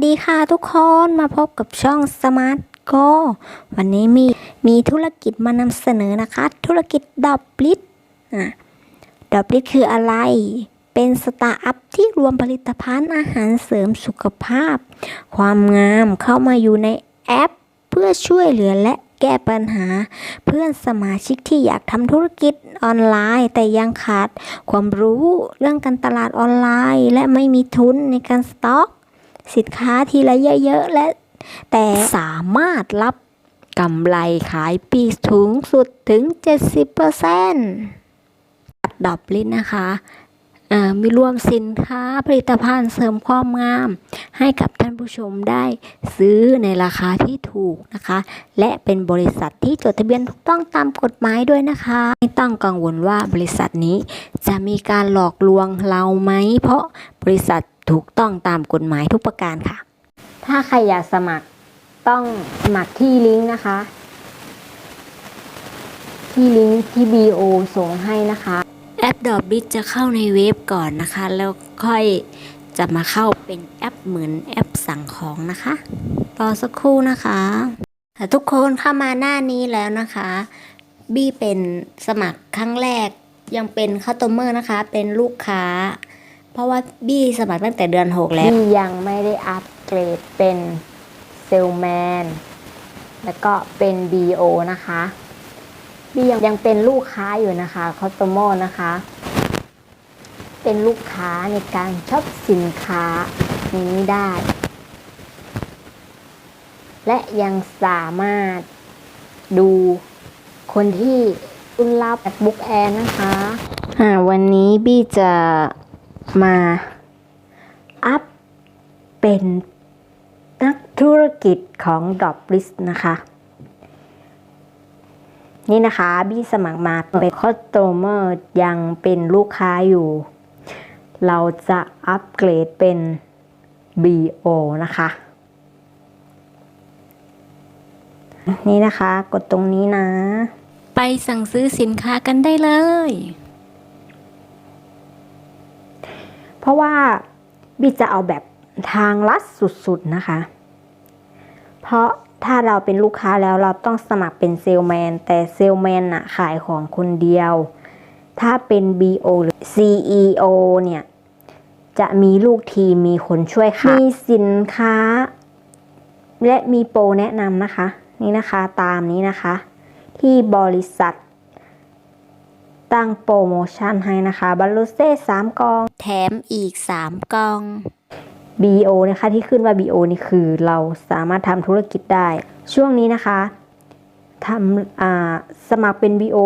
วัสดีค่ะทุกคนมาพบกับช่องสมาร์ทโกวันนี้มีมีธุรกิจมานำเสนอนะคะ ธุรกิจดอบลิทอะดอบลิทคืออะไร เป็นสตาร์ทอัพที่รวมผลิตภัณฑ์อาหารเสริมสุขภาพ ความงามเข้ามาอยู่ในแอป เพื่อช่วยเหลือและแก้ปัญหา เพื่อนสมาชิกที่อยากทำธุรกิจออนไลน์ แต่ยังขาดความรู้เรื่องการตลาดออนไลน์ และไม่มีทุนในการสต็อก สินค้าทีละเยอะๆและ แต่สามารถรับกำไรขายปีสูงสุดถึง 70%ดอบลินนะคะอ่อมีรวมสินค้าผลิตภัณฑ์เสริมความงาม ให้กับท่านผู้ชมได้ซื้อในราคาที่ถูกนะคะ และเป็นบริษัทที่จดทะเบียนถูกต้องตามกฎหมายด้วยนะคะ ไม่ต้องกังวลว่าบริษัทนี้จะมีการหลอกลวงเราไหม เพราะบริษัท ถูกต้องตามกฎหมายทุกประการค่ะ ถ้าใครอยากสมัครต้องสมัครที่ลิงก์นะคะ ที่ลิงก์ที่ BO ส่งให้นะคะ แอปดอบบิ t จะเข้าในเว็บก่อนนะคะ แล้วค่อยจะมาเข้าเป็นแอปเหมือนแอปสั่งของนะคะรอสักครู่นะคะแต่ทุกคนเข้ามาหน้านี้แล้วนะคะ บี้เป็นสมัครครั้งแรกยังเป็นคัสเตอร์นะคะ เป็นลูกค้า เพราะว่าบี้สมัครตั้งแต่เดือน6แล้วบี้ยังไม่ได้อัปเกรดเป็นเซลแมนแล้วก็เป็น BO นะคะบี้ยังยังเป็นลูกค้าอยู่นะคะคัสเตอร์นะคะ เป็นลูกค้าในการช็อปสินค้านี้ได้ และยังสามารถดูคนที่รุ่นรับ MacBook Air นะคะ อ่าวันนี้บี้จะ มาอัพเป็นนักธุรกิจของ d r o p l i s t นะคะ นี่นะคะ บี้สมัครมาเป็นคอสโตเมอร์ยังเป็นลูกค้าอยู่ เราจะอัปเกรดเป็น BO นะคะ นี่นะคะ กดตรงนี้นะ ไปสั่งซื้อสินค้ากันได้เลย เพราะว่าบีจะเอาแบบทางลัดสุดๆนะคะ เพราะถ้าเราเป็นลูกค้าแล้วเราต้องสมัครเป็นเซลแมน แต่เซลแมนน่ะขายของคนเดียว ถ้าเป็น BO หรือ CEO เนี่ย จะมีลูกทีมมีคนช่วยขายมีสินค้า และมีโปรแนะนำนะคะ นี่นะคะตามนี้นะคะ ที่บริษัท ตั้งโปรโมชั่นให้นะคะบัลลูเซ่สามกอง แถมอีกสามกอง BO นะคะที่ขึ้นว่า BO นี่คือเราสามารถทำธุรกิจได้ ช่วงนี้นะคะทำอ่าสมัครเป็น BO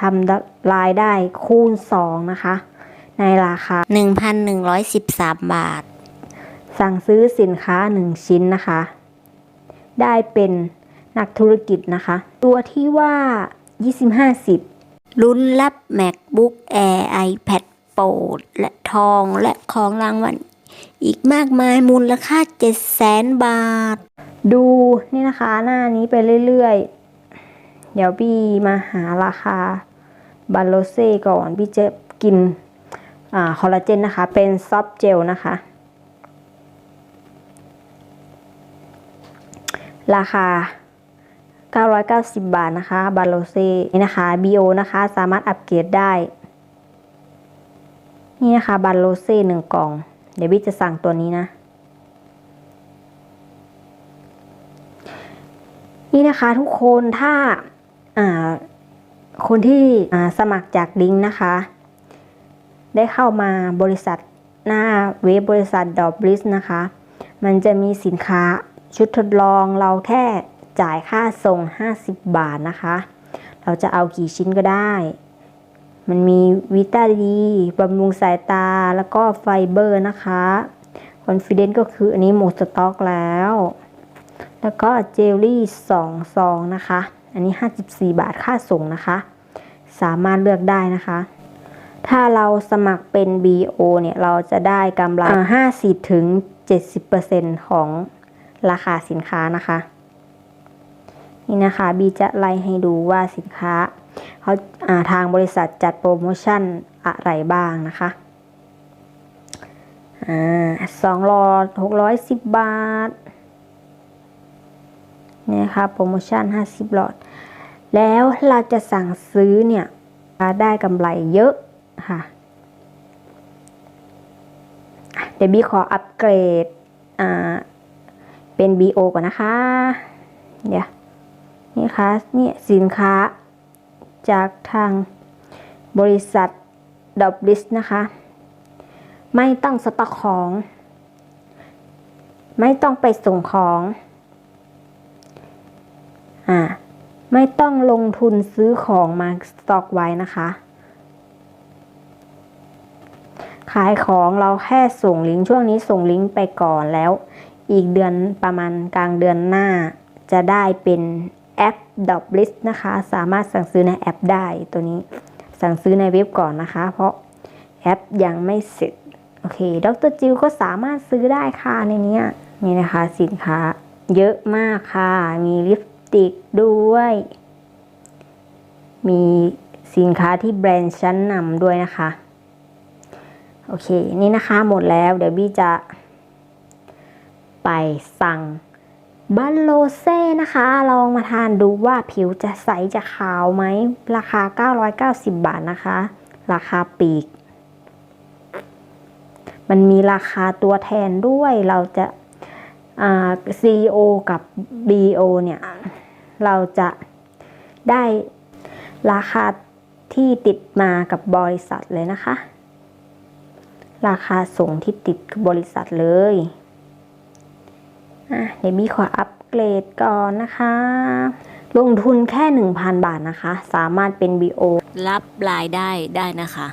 ทำรายได้คูณ 2 นะคะ ในราคา 1,113 บาท สั่งซื้อสินค้า 1 ชิ้นนะคะ ได้เป็นนักธุรกิจนะคะ ตัวที่ว่า2050 ลุ้นรับ MacBook Air iPad Pro และทองและของรางวัลอีกมากมายมูลค่า 700,000บาท ดูนี่นะคะหน้านี้ไปเรื่อยๆ เดี๋ยวพี่มาหาราคาบัลโลเซ่ก่อนพี่จะกินอคอลลาเจนนะคะ เป็นซอฟต์เจลนะคะ ราคา 990 บาทนะคะบาโลเซ่นี่นะคะ BO นะคะสามารถอัปเกรดได้ นี่นะคะบาโลเซ่หนึ่งกล่อง เดี๋ยวพี่จะสั่งตัวนี้นะ นี่นะคะทุกคนถ้าอ่าคนที่อ่าสมัครจากลิงก์นะคะ ได้เข้ามาบริษัทหน้าเว็บบริษัทดอบลิสนะคะ มันจะมีสินค้าชุดทดลองเราแค่ จ่ายค่าส่ง 50 บาทนะคะ เราจะเอากี่ชิ้นก็ได้ มันมีวิตาดีบำรุงสายตาแล้วก็ไฟเบอร์นะคะคอนฟิเดนต์ก็คืออันนี้หมดสต็อกแล้ว แล้วก็เจลลี่2ซองนะคะ อันนี้ 54 บาทค่าส่งนะคะ สามารถเลือกได้นะคะถ้าเราสมัครเป็น BO เนี่ย เราจะได้กำไร50ถึง70%ของราคาสินค้านะคะ นี่นะคะบีจะไล่ให้ดูว่าสินค้าเขาทางบริษัทจัดโปรโมชั่นอะไรบ้างนะคะสองหลอดหกร้อยสิบบาทเนี่ยค่ะโปรโมชั่นห้าสิบหลอด แล้วเราจะสั่งซื้อเนี่ยได้กำไรเยอะค่ะ เดี๋ยวบีขออัปเกรดเป็น BO ก่อนนะคะ เดี๋ยว นี่ค่ะนี่สินค้าจากทางบริษัทดอบลิสนะคะ ไม่ต้องสต็อกของ ไม่ต้องไปส่งของอ่าไม่ต้องลงทุนซื้อของมาสต็อกไว้นะคะ ขายของเราแค่ส่งลิงก์ช่วงนี้ส่งลิงก์ไปก่อนแล้ว อีกเดือนประมาณกลางเดือนหน้าจะได้เป็น แอปดอบลิสนะคะ สามารถสั่งซื้อในแอปได้ตัวนี้สั่งซื้อในเว็บก่อนนะคะ เพราะแอปยังไม่เสร็จโอเคดรจิวก็สามารถซื้อได้ค่ะในนี้นี่นะคะสินค้าเยอะมากค่ะ มีลิปสติกด้วย มีสินค้าที่แบรนด์ชั้นนำด้วยนะคะ โอเค นี่นะคะหมดแล้ว เดี๋ยวบี้จะไปสั่ง บัลโลเซ่นะคะ ลองมาทานดูว่าผิวจะใสจะขาวไหม ราคา 990 บาทนะคะ ราคาปีก มันมีราคาตัวแทนด้วยเราจะอ่า CEO กับ BO เนี่ย เราจะได้ราคาที่ติดมากับบริษัทเลยนะคะ ราคาส่งที่ติดกับบริษัทเลย อะเดี๋ยวบี้ขออัปเกรดก่อนนะคะ ลงทุนแค่ 1,000 บาทนะคะ สามารถเป็น BO รับรายได้ได้นะคะ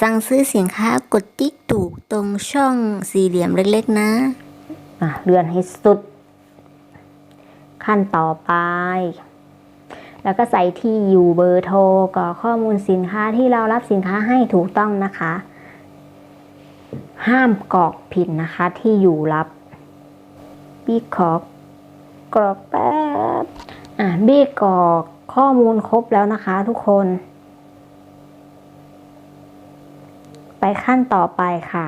สั่งซื้อสินค้ากดติ๊กถูกตรงช่องสี่เหลี่ยมเล็กๆนะอะเลื่อนให้สุด ขั้นต่อไป แล้วก็ใส่ที่อยู่เบอร์โทรกรอกข้อมูลสินค้าที่เรารับสินค้าให้ถูกต้องนะคะ ห้ามกรอกผิดนะคะที่อยู่รับ บี้ขอกรอกแป๊บอะบี้กรอกข้อมูลครบแล้วนะคะทุกคน ไปขั้นต่อไปค่ะ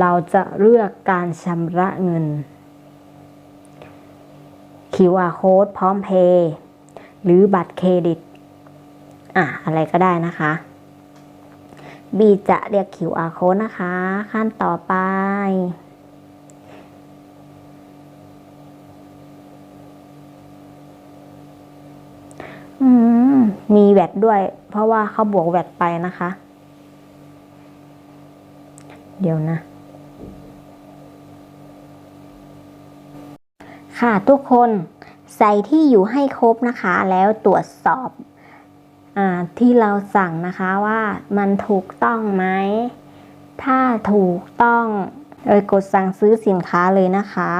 เราจะเลือกการชำระเงิน QR code พร้อมเพย์หรือบัตรเครดิต อะ อะไรก็ได้นะคะ บีจะเรียก QR code นะคะ ขั้นต่อไป อื มีแวดด้วย เพราะว่าเขาบวกแวดไปนะคะ เดี๋ยวนะ ค่ะทุกคนใส่ที่อยู่ให้ครบนะคะ แล้วตรวจสอบอที่เราสั่งนะคะว่ามันถูกต้องไหม ถ้าถูกต้องเอยกดสั่งซื้อสินค้าเลยนะคะ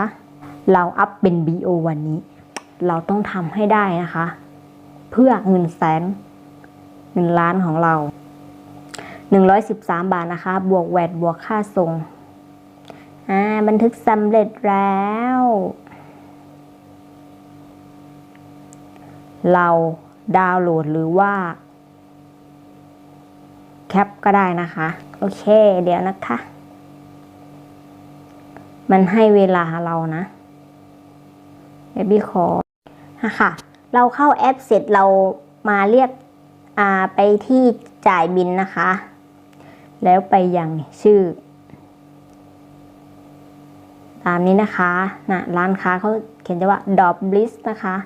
เราอัพเป็น BO วันนี้ เราต้องทำให้ได้นะคะ พื่อเงินแสนเงินล้านของเรา 113 บาทนะคะ บวกแวดบวกค่าส่งอ่าบันทึกสำเร็จแล้ว เราดาวน์โหลดหรือว่า แคปก็ได้นะคะ โอเค เดี๋ยวนะคะ มันให้เวลาเรานะเดี๋ยวบี้ขออะค่ะ เราเข้าแอปเสร็จเรามาเรียกไปที่จ่ายบินนะคะ แล้วไปยังชื่อ ตามนี้นะคะนะร้านค้าเขาเขียนจะว่าดอบลิสนะคะ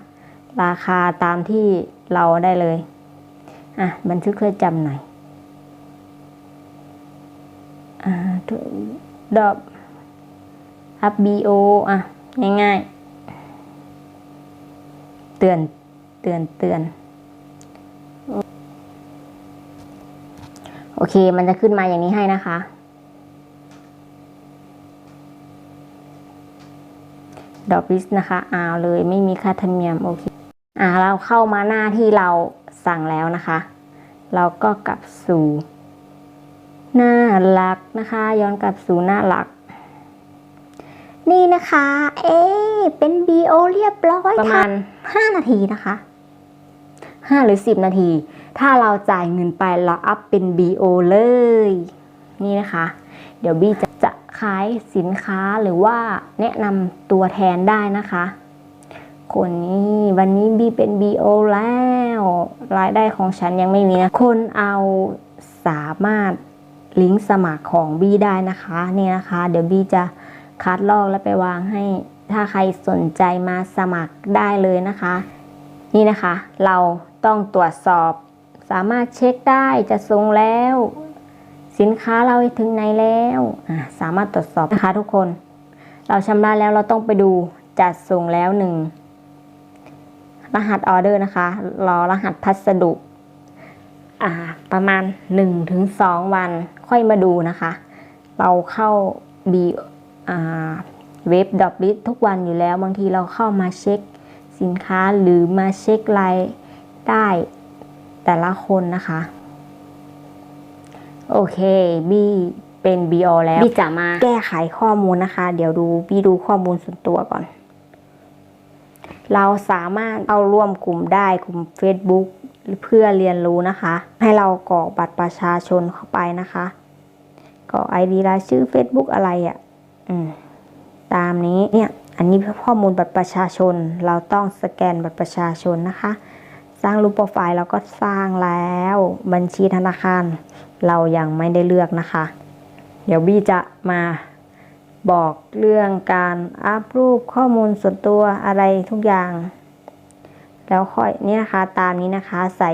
ราคาตามที่เราได้เลย อะ บันทึกเครื่อจำหน่อยอ่าดอบอัพบีโออะ ง่ายๆ เตือน เตือนเตือนโอเค มันจะขึ้นมาอย่างนี้ให้นะคะ ดอกลิสนะคะเอาเลยไม่มีค่าธรรมเนียม โอเค อ่า เราเข้ามาหน้าที่เราสั่งแล้วนะคะ เราก็กลับสู่หน้าหลักนะคะ ย้อนกลับสู่หน้าหลัก นี่นะคะ เอ๊ะเป็น BO เรียบร้อยประมาณ 5 นาทีนะคะ 5 หรือ 10 นาที ถ้าเราจ่ายเงินไปเราอัพเป็น BO เลย นี่นะคะ เดี๋ยวบี้จะจะขายสินค้าหรือว่าแนะนำตัวแทนได้นะคะ คนนี้วันนี้บี้เป็น BO แล้ว รายได้ของฉันยังไม่มีนะคนเอาสามารถลิงก์สมัครของบี้ได้นะคะนี่นะคะ เดี๋ยวบี้จะคัดลอกแล้วไปวางให้ถ้าใครสนใจมาสมัครได้เลยนะคะ นี่นะคะ เรา ต้องตรวจสอบ สามารถเช็คได้จะส่งแล้ว สินค้าเราถึงไหนแล้วสามารถตรวจสอบนะคะทุกคน เราชำระแล้วเราต้องไปดูจัดส่งแล้วหนึ่งรหัสออเดอร์นะคะ รอรหัสพัสดุประมาณ 1-2 วันค่อยมาดูนะคะ เราเข้าบีเว็บดอบลิททุกวันอยู่แล้ว บางทีเราเข้ามาเช็คสินค้าหรือมาเช็คราย ได้แต่ละคนนะคะ โอเคบี้เป็น BO แล้วบี้จะมาแก้ไขข้อมูลนะคะ เดี๋ยวดูบี้ดูข้อมูลส่วนตัวก่อน เราสามารถเข้าร่วมกลุ่มได้กลุ่ม Facebook เพื่อเรียนรู้นะคะ ให้เรากรอกบัตรประชาชนเข้าไปนะคะกรอก ID รายชื่อ Facebook อะไรอะ่ะอืมตามนี้เนี่ย อันนี้ข้อมูลบัตรประชาชน เราต้องสแกนบัตรประชาชนนะคะ สร้างรูปโปรไฟล์เราก็สร้างแล้ว บัญชีธนาคาร เรายังไม่ได้เลือกนะคะ เดี๋ยวบี้จะมาบอกเรื่องการอัพรูปข้อมูลส่วนตัวอะไรทุกอย่าง แล้วค่อยนี่นะคะตามนี้นะคะใส่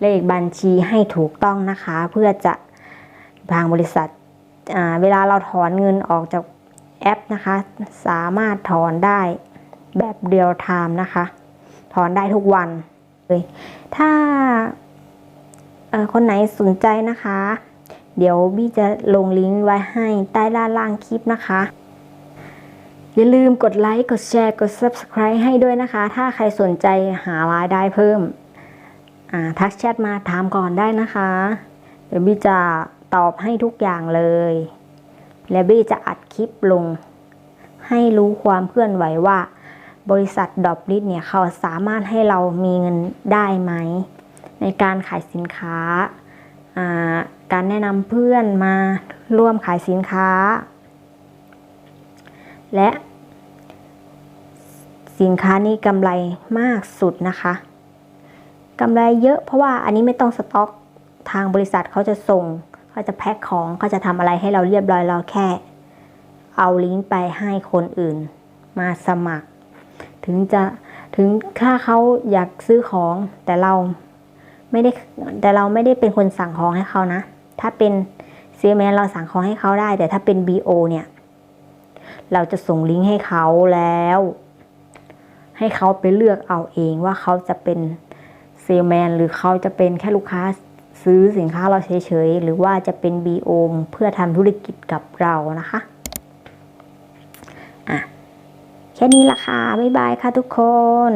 เลขบัญชีให้ถูกต้องนะคะ เพื่อจะทางบริษัทเวลาเราถอนเงินออกจากแอปนะคะ สามารถถอนได้แบบเรียลไทม์นะคะ ถอนได้ทุกวัน เลยถ้าคนไหนสนใจนะคะ เดี๋ยวบี้จะลงลิงก์ไว้ให้ใต้ด้านล่างคลิปนะคะ อย่าลืมกดไลค์กดแชร์กด Subscribe ให้ด้วยนะคะ ถ้าใครสนใจหารายได้เพิ่มทักแชทมาถามก่อนได้นะคะ เดี๋ยวบี้จะตอบให้ทุกอย่างเลย และบี้จะอัดคลิปลง ให้รู้ความเคลื่อนไหวว่า บริษัทดอบลิทเนี่ยเขาสามารถให้เรามีเงินได้ไหม ในการขายสินค้าอ่าการแนะนำเพื่อนมาร่วมขายสินค้า และสินค้านี้กำไรมากสุดนะคะกำไรเยอะเพราะว่าอันนี้ไม่ต้องสต็อกทางบริษัทเขาจะส่งเขาจะแพ็คของเขาจะทำอะไรให้เราเรียบร้อยเราแค่ เอาลิงก์ไปให้คนอื่น มาสมัคร ถึงจะถึงถ้าเขาอยากซื้อของแต่เราไม่ได้แต่เราไม่ได้เป็นคนสั่งของให้เขานะ ถ้าเป็นเซลแมนเราสั่งของให้เขาได้ แต่ถ้าเป็น BO เนี่ย เราจะส่งลิงก์ให้เขาแล้ว ให้เขาไปเลือกเอาเองว่าเขาจะเป็นเซลแมนหรือเขาจะเป็นแค่ลูกค้าซื้อสินค้าเราเฉยๆ หรือว่าจะเป็น BO เพื่อทำธุรกิจกับเรานะคะ อะ แค่ นี้ละค่ะ บ๊ายบายค่ะทุกคน